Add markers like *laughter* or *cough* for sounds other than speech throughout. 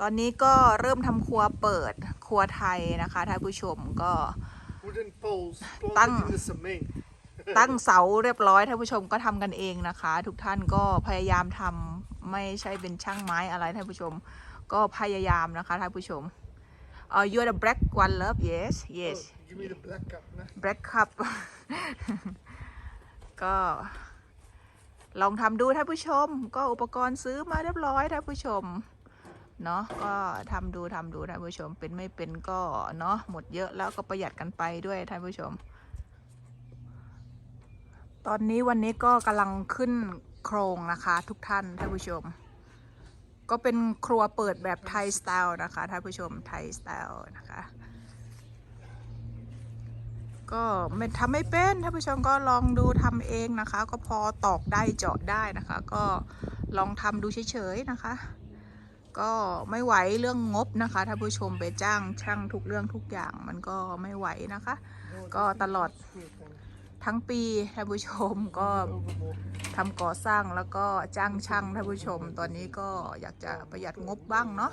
ตอนนี้ก็เริ่มทำครัวเปิดครัวไทยนะคะท่านผู้ชมก็ Wooden poles Tang. planted in the cement. ตั้งเสาเรียบร้อยท่านผู้ชมก็ทำกันเองนะคะ ทุกท่านก็พยายามทำไม่ใช่เป็นช่างไม้อะไรท่านผู้ชม ก็พยายามนะคะท่านผู้ชมเอ่อ you're the black one love yes yes Oh, give me the black cup, nah. black cup ก็ลองทำดูท่านผู้ชม ก็อุปกรณ์ซื้อมาเรียบร้อยท่านผู้ชม เนาะก็ทำดูทำดูท่านผู้ชมเป็นไม่เป็นก็เนาะหมดเยอะแล้วก็ประหยัดกันไปด้วยท่านผู้ชม ตอนนี้วันนี้ก็กำลังขึ้นโครงนะคะ ทุกท่านท่านผู้ชม ก็เป็นครัวเปิดแบบไทยสไตล์นะคะท่านผู้ชมไทยสไตล์นะคะก็ไม่ทำไม่เป็นท่านผู้ชมก็ลองดูทำเองนะคะ ก็พอตอกได้เจาะได้นะคะ ก็ลองทำดูเฉยๆนะคะ ก็ไม่ไหวเรื่องงบนะคะท่านผู้ชมไปจ้างช่างทุกเรื่องทุกอย่างมันก็ไม่ไหวนะคะ No, Go just the lot. screw it, thank ทั้งปีท่านผู้ชมก็ทำก่อสร้างแล้วก็จ้างช่างท่านผู้ชม ตอนนี้ก็อยากจะประหยัดงบบ้างเนาะ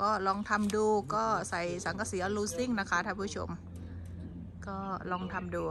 ก็ลองทำดูก็ใส่สังกะสีอลูซิ่งนะคะท่านผู้ชม ก็ลองทำดู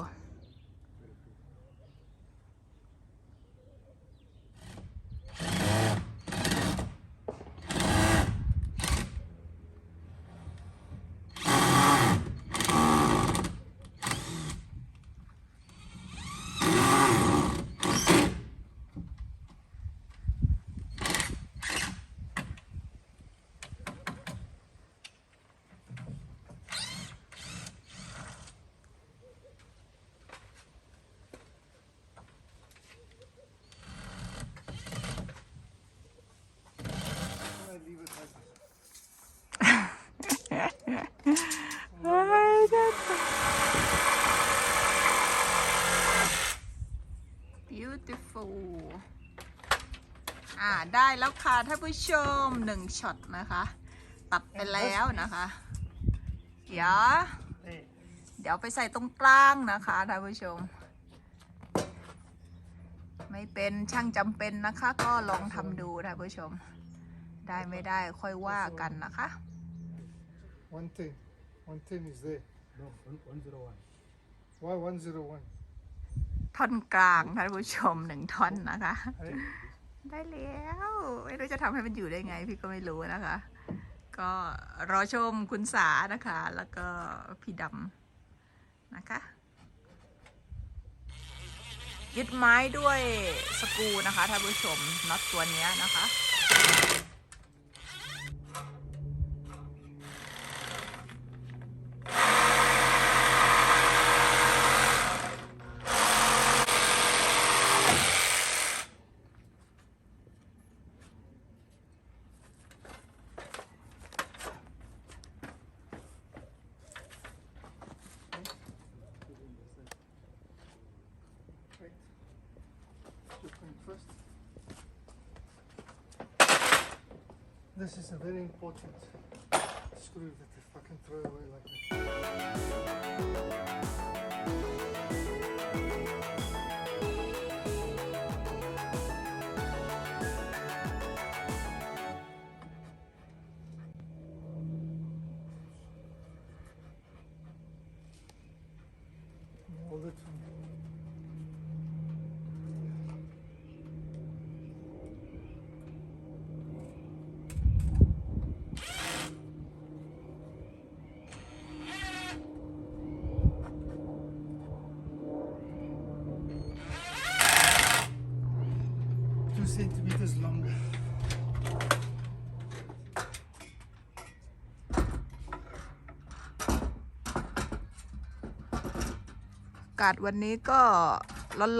I leave it like this. Beautiful อ่าได้แล้วค่ะท่านผู้ชมหนึ่งช็อตนะคะ ตัดไปแล้วนะคะ เดี๋ยว เดี๋ยวไปใส่ตรงกลางนะคะท่านผู้ชม ไม่เป็นช่างจำเป็นนะคะ ก็ลองทำดูท่านผู้ชม ได้ไม่ได้ค่อยว่ากันนะคะ one thing. One thing is there. No, one, one zero one. Why 101? ท่อนกลางท่านผู้ชมหนึ่งท่อนนะคะ Hey, ได้แล้ว ไม่รู้จะทำให้มันอยู่ได้ไง พี่ก็ไม่รู้นะคะ ก็รอชมคุณสานะคะ แล้วก็พี่ดำนะคะ ยึดไม้ด้วยสกรูนะคะท่านผู้ชมน็อตตัวเนี้ยนะคะ This is a very important screw that they fucking throw away like that. Two centimeters longer. อากาศวันนี้ก็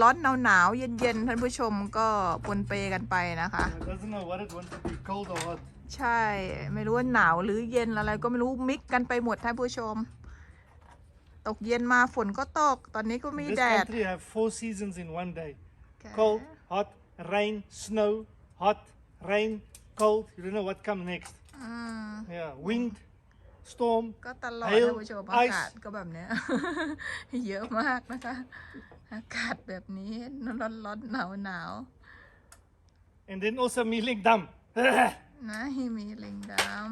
ร้อนๆหนาวๆเย็นๆท่านผู้ชมก็ปนเปกันไปนะคะ It doesn't know what it wants to be cold or hot. ใช่ ไม่รู้ว่าหนาวหรือเย็นอะไรก็ไม่รู้มิกกันไปหมดท่านผู้ชม ตกเย็นมาฝนก็ตก ตอนนี้ก็มี This แดด country have four seasons in one day. Cold, hot, rain, snow, hot, rain, cold. You don't know what come next. อืม Yeah, wind, storm. ก็ตลอด Hail, ท่านผู้ชม ice อากาศก็แบบเนี้ย เยอะมากนะคะ อากาศแบบนี้ร้อนร้อนๆหนาวหนาว And then also milling dumb. ๆนะมีเล็งดำ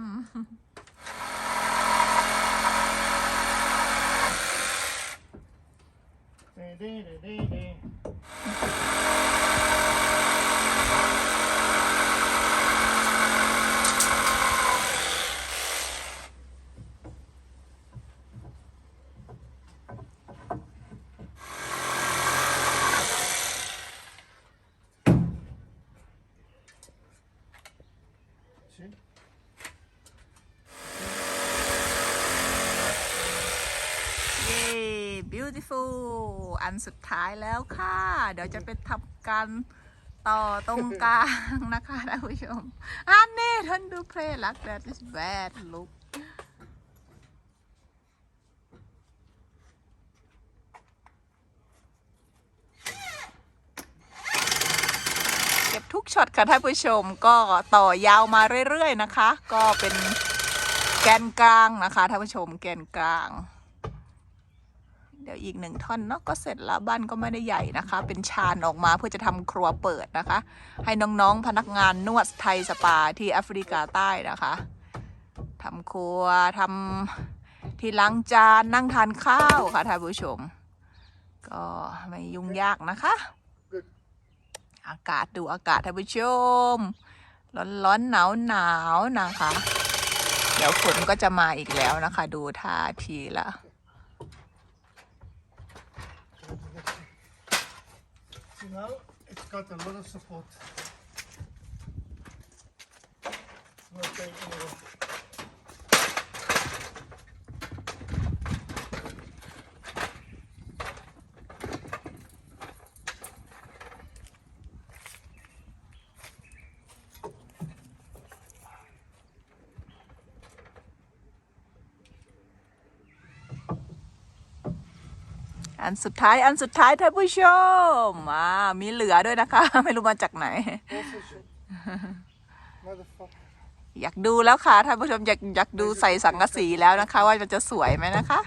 See? เย้ beautiful อันสุดท้ายแล้วค่ะ เดี๋ยวจะไปทำการต่อตรงกลางนะคะท่านผู้ชมอันนี้ท่านดูเพลลัก that is bad look เก็บทุกช็อตค่ะท่านผู้ชมก็ต่อยาวมาเรื่อยๆนะคะ ก็เป็นแกนกลางนะคะท่านผู้ชมแกนกลาง ดี๋ยวอีกหนึ่งท่อนเนาะก็เสร็จแล้วบ้านก็ไม่ได้ใหญ่นะคะ เป็นชานออกมาเพื่อจะทำครัวเปิดนะคะ ให้น้องๆพนักงานนวดไทยสปาที่แอฟริกาใต้นะคะทำครัวทำที่ล้างจานนั่งทานข้าวค่ะท่านผู้ชม ก็ไม่ยุ่งยากนะคะ อากาศดูอากาศท่านผู้ชม ร้อนร้อนหนาวหนาวนะคะ เดี๋ยวฝนก็จะมาอีกแล้วนะคะ ดูท่าทีละ now, it's got a lot of support. It's not going anywhere. อันสุดท้ายอันสุดท้ายท่านผู้ชมอ่ามีเหลือด้วยนะคะ ไม่รู้มาจากไหน Also shit. Motherfucker. อยากดูแล้วค่ะท่านผู้ชมอยากอยากดูใส่สังกะสีแล้วนะคะ ว่ามันจะสวยไหมนะคะ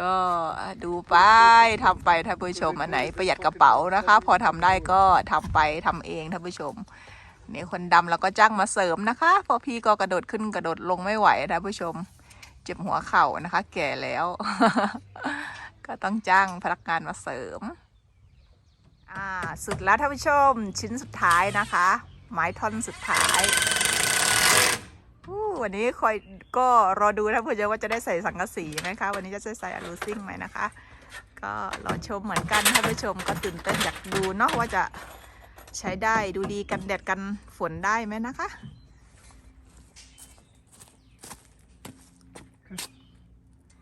ก็ดูไปทำไปท่านผู้ชมอันไหนประหยัดกระเป๋านะคะ พอทำได้ก็ทำไปทำเองท่านผู้ชมนี่คนดำเราก็จ้างมาเสริมนะคะเพอพี่ก็กระโดดขึ้นกระโดดลงไม่ไหวท่านผู้ชม เจ็บหัวเข่านะคะ แก่แล้ว ก็ต้องจ้างพนักงานมาเสริม อ่า สุดแล้วท่านผู้ชมชิ้นสุดท้ายนะคะ ไม้ท่อนสุดท้ายวันนี้คอยก็รอดูท่านผู้ชมว่าจะได้ใส่สังกะสีไหมคะ วันนี้จะใส่อะลูซิ่งไหมนะคะ ก็รอชมเหมือนกันท่านผู้ชมก็ตื่นเต้นอยากดูเนาะว่าจะใช้ได้ดูดีกันแดดกันฝนได้ไหมนะคะ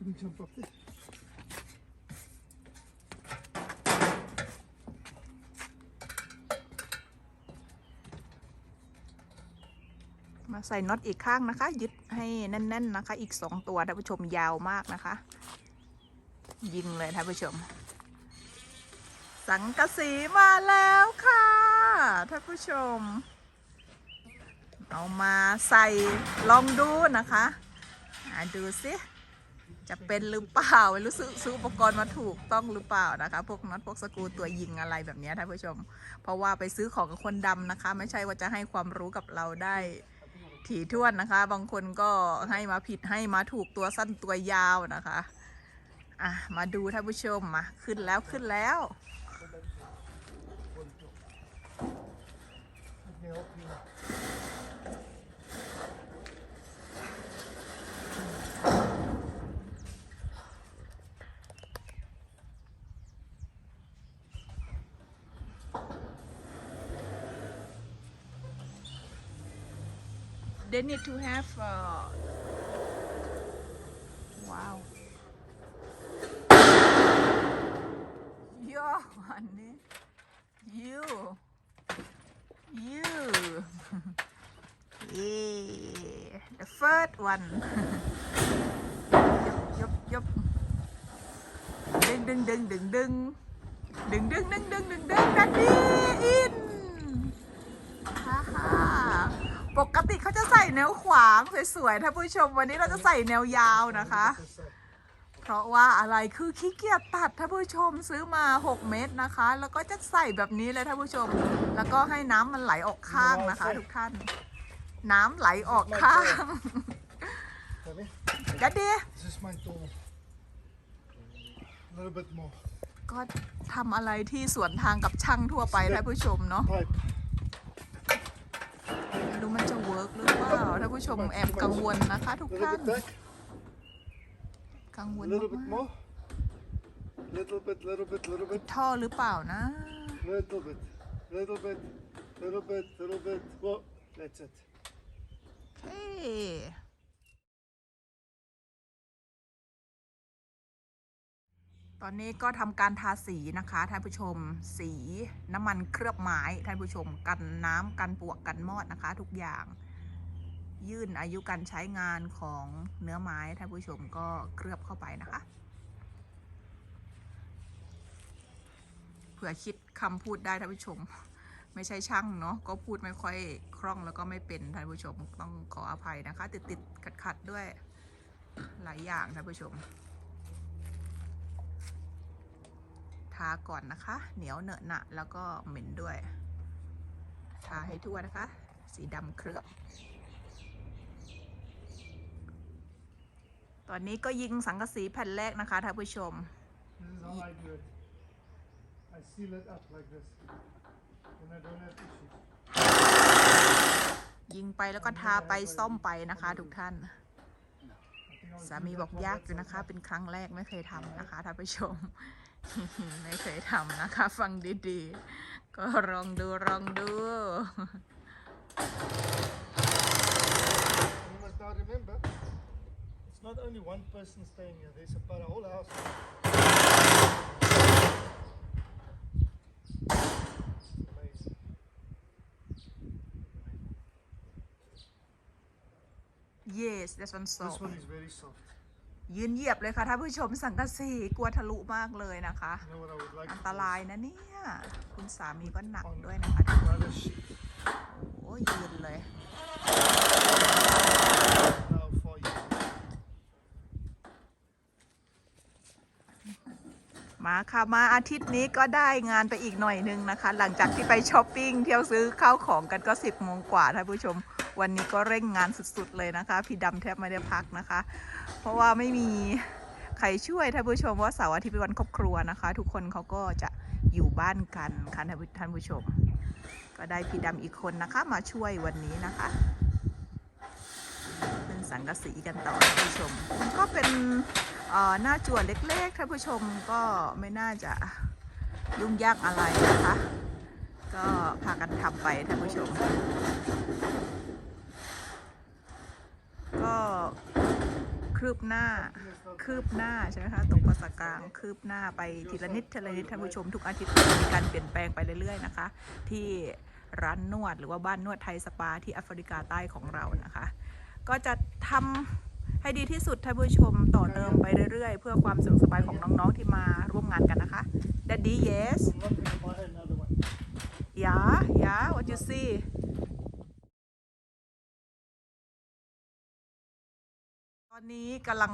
Let me jump up there. มา ใส่น็อตอีกข้างนะคะ ยึดให้แน่น ๆนะคะ อีกสองตัวท่านผู้ชมยาวมากนะคะ ยิงเลยท่านผู้ชม สังกะสีมาแล้วค่ะท่านผู้ชม เอามาใส่ลองดูนะคะอ่าดูสิจะเป็นหรือเปล่าไม่รู้ซื้อซื้ออุปกรณ์มาถูกต้องหรือเปล่านะคะ พวกน็อตพวกสกูตัวยิงอะไรแบบนี้ท่านผู้ชม เพราะว่าไปซื้อของกับคนดำนะคะ ไม่ใช่ว่าจะให้ความรู้กับเราได้ ถี่ถ้วนนะคะ บางคนก็ให้มาผิดให้มาถูกตัวสั้นตัวยาวนะคะอะมาดูท่านผู้ชมมาขึ้นแล้วขึ้นแล้ว they need to have uh, wow ย่ออันนี้ you you yeah the first one ยบยบดึงดึงดึงดึงดึงดึงดึงดึงดึงดึงดึงดันดีอิน ฮ่าฮ่า ปกติเขาจะใส่แนวขวางสวยๆท่านผู้ชมวันนี้เราจะใส่แนวยาวนะคะ This side. เพราะว่าอะไรคือขี้เกียจตัดท่านผู้ชมซื้อมา 6 เม็ดนะคะ แล้วก็จะใส่แบบนี้เลยท่านผู้ชม แล้วก็ให้น้ำมันไหลออกข้างนะคะ ทุกท่าน น้ำไหลออกข้าง Come here. ดัดดี This is my tool. A little bit more. ก็ทำอะไรที่สวนทางกับช่างทั่วไปท่านผู้ชมเนาะ Pipe. ไม่รู้มันจะเวิร์กหรือเปล่าท่านผู้ชมแอบกังวลนะคะทุก A ท่า little น bit tight. กังวล A little bit มาก more. Little bit, little bit, little ๆ bit. ท่อหรือเปล่านะ Little bit. Little bit. Little bit, little bit. Whoa. That's it. เฮ้ตอนนี้ก็ทำการทาสีนะคะท่านผู้ชม สีน้ำมันเคลือบไม้ท่านผู้ชม กันน้ำกันปลวกกันมอดนะคะ ทุกอย่าง ยื่นอายุการใช้งานของเนื้อไม้ท่านผู้ชมก็เคลือบเข้าไปนะคะเผื่อคิดคำพูดได้ท่านผู้ชม ไม่ใช่ช่างเนาะก็พูดไม่ค่อยคล่องแล้วก็ไม่เป็นท่านผู้ชมต้องขออภัยนะคะ ติดติดขัดขัดๆด้วยหลายอย่างท่านผู้ชมทาก่อนนะคะ เหนียวเหนอะหนะแล้วก็เหม็นด้วยทาให้ทั่วนะคะ สีดำเคลือบ ตอนนี้ก็ยิงสังกะสีแผ่นแรกนะคะท่านผู้ชม This is how I do it. I seal it up like this. Then I don't have issues. ยิงไปแล้วก็ทาไปซ่อมไปนะคะ ทุกท่าน I think I'll สามี do บอก that one ยากอยู่ side นะคะ เป็นครั้งแรกไม่เคยทำนะคะท่านผู้ชม ไม่เคยทำนะคะ ฟังดีๆ ก็ลองดูลองดู You must now remember, it's not only one person staying here. There's about a whole house. Amazing. yes that's one so This one is very soft. ยืนเหยียบเลยค่ะท่านผู้ชมสังกะสีกลัวทะลุมากเลยนะคะ You know what I would like อัน to ต do ราย is นะเนี่ย คุณสามีก็หนักด้วยนะคะทุกคน Another sheet. โอ้ยยืนเลย Now for you. มาค่ะมาอาทิตย์นี้ก็ได้งานไปอีกหน่อยนึงนะคะ หลังจากที่ไปช้อปปิ้งเที่ยวซื้อข้าวของกันก็ 10โมงกว่าท่านผู้ชม วันนี้ก็เร่งงานสุดๆเลยนะคะ พี่ดำแทบไม่ได้พักนะคะ เพราะว่าไม่มีใครช่วยท่านผู้ชมว่าเสาร์อาทิตย์เป็นวันครอบครัวนะคะ ทุกคนเขาก็จะอยู่บ้านกันค่ะท่านผู้ชม ก็ได้พี่ดำอีกคนนะคะ มาช่วยวันนี้นะคะเป็นสังกะสีกันต่อท่านผู้ชม ก็เป็น หน้าจั่วเล็กๆท่านผู้ชมก็ไม่น่าจะยุ่งยากอะไรนะคะ ก็พากันทำไปท่านผู้ชม ก็คืบหน้าคืบหน้าใช่ไหมคะตรงภาษากลางคืบหน้าไปทีละนิดทีละนิดท่านผู้ชมทุกอาทิตย์มีการเปลี่ยนแปลงไปเรื่อยๆนะคะ ที่ร้านนวดหรือว่าบ้านนวดไทยสปาที่แอฟริกาใต้ของเรานะคะ ก็จะทำ ให้ดีที่สุดท่านผู้ชมต่อเติมไปเรื่อยๆ เพื่อความสะดวกสบายของน้องๆที่มาร่วมงานกันนะคะ Daddy yes yeah yeah what you see ตอนนี้กำลัง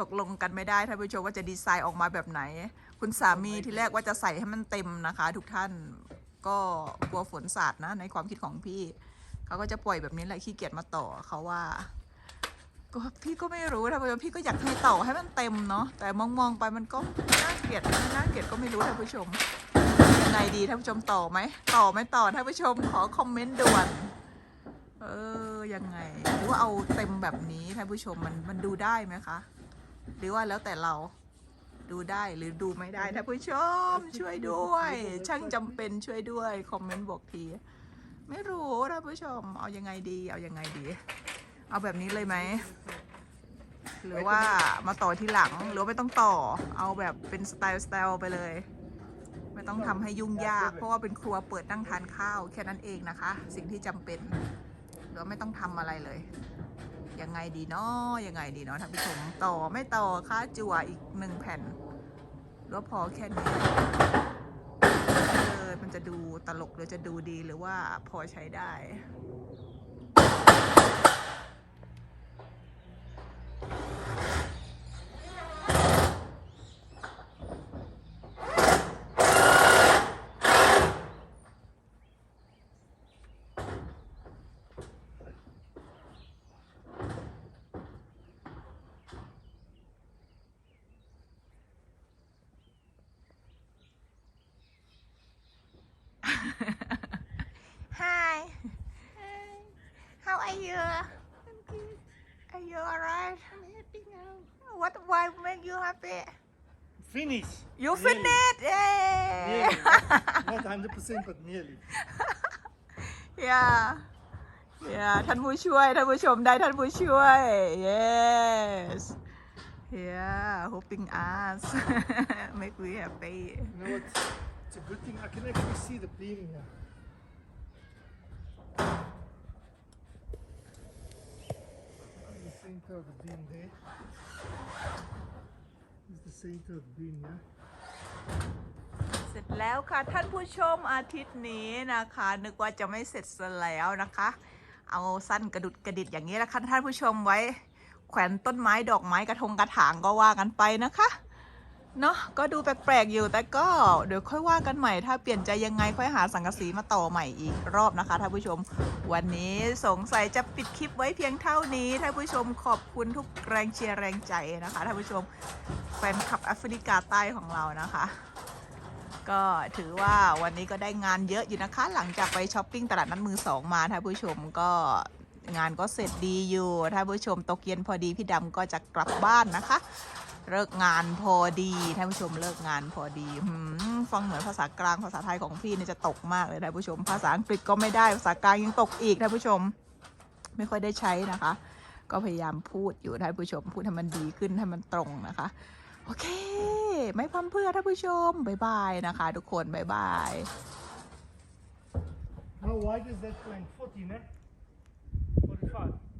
ตกลงกันไม่ได้ท่านผู้ชมว่าจะดีไซน์ออกมาแบบไหน คุณสามีที่แรกว่าจะใส่ให้มันเต็มนะคะ ทุกท่านก็กลัวฝนสาดนะในความคิดของพี่ เขาก็จะปล่อยแบบนี้แหละขี้เกียจมาต่อเขาว่า ก็พี่ก็ไม่รู้ท่านผู้ชมพี่ก็อยากให้เต่อให้มันเต็มเนาะแต่มองๆไปมันก็น่าเกลียดน่าเกลียดก็ไม่รู้ท่านผู้ชมยังไงดีท่านผู้ชมต่อไหมต่อไม่ต่อท่านผู้ชมขอคอมเมนต์ด่วนเออยังไงหรือว่าเอาเต็มแบบนี้ท่านผู้ชมมันมันดูได้ไหมคะ หรือว่าแล้วแต่เราดูได้หรือดูไม่ได้ท่านผู้ชมช่วยด้วย ช่างจำเป็นช่วยด้วยคอมเมนต์บอกที ไม่รู้ท่านผู้ชมเอายังไงดีเอายังไงดี เอาแบบนี้เลยไหม หรือว่ามาต่อที่หลัง หรือไม่ต้องต่อ เอาแบบเป็นสไตล์สไตล์ไปเลย ไม่ต้องทำให้ยุ่งยาก เพราะว่าเป็นครัวเปิดนั่งทานข้าว แค่นั้นเองนะคะ สิ่งที่จำเป็น หรือว่าไม่ต้องทำอะไรเลย ยังไงดีเนาะยังไงดีเนาะท่านผู้ชม ต่อไม่ต่อค่าจั่วอีกหนึ่งแผ่นหรือว่าพอแค่นี้เออมันจะดูตลกหรือจะดูดีหรือว่าพอใช้ได้ you alright I'm happy now. what why make you happy Finish. you Nearly. finish yay Nearly. Not 100%, but nearly. *laughs* yeah yeah ท่านผู้ช่วยท่านผู้ชมได้ท่านผู้ช่วย yes yeah hoping us *laughs* make we happy You know what? It's a good thing. I can actually see the beam here. Center of the beam there. This is the center of the beam yeah. เสร็จแล้วค่ะท่านผู้ชมอาทิตย์นี้นะคะ นึกว่าจะไม่เสร็จซะแล้วนะคะ เอาสั้นกระดุดกระดิดอย่างนี้ละค่ะท่านผู้ชมไว้ แขวนต้นไม้ดอกไม้กระทงกระถางก็ว่ากันไปนะคะ เนาะก็ดูแปลกๆอยู่แต่ก็เดี๋ยวค่อยว่ากันใหม่ถ้าเปลี่ยนใจยังไงค่อยหาสังกะสีมาต่อใหม่อีกรอบนะคะท่านผู้ชม วันนี้สงสัยจะปิดคลิปไว้เพียงเท่านี้ท่านผู้ชมขอบคุณทุกแรงเชียร์แรงใจนะคะท่านผู้ชมแฟนคลับแอฟริกาใต้ของเรานะคะ ก็ถือว่าวันนี้ก็ได้งานเยอะอยู่นะคะ หลังจากไปช้อปปิ้งตลาดนัดมือสองมาท่านผู้ชมก็งานก็เสร็จดีอยู่ท่านผู้ชมตกเย็นพอดีพี่ดำก็จะกลับบ้านนะคะ เลิกงานพอดีท่านผู้ชมเลิกงานพอดีฟังเหมือนภาษากลางภาษาไทยของพี่เนี่ยจะตกมากเลยท่านผู้ชม ภาษาอังกฤษก็ไม่ได้ภาษากลางยังตกอีกท่านผู้ชม ไม่ค่อยได้ใช้นะคะ ก็พยายามพูดอยู่ท่านผู้ชม พูดให้มันดีขึ้นให้มันตรงนะคะ โอเค ไม่พร่ำเพื่อท่านผู้ชมบายบายนะคะ ทุกคนบายบาย How wide is that plank? 40, ne? 45.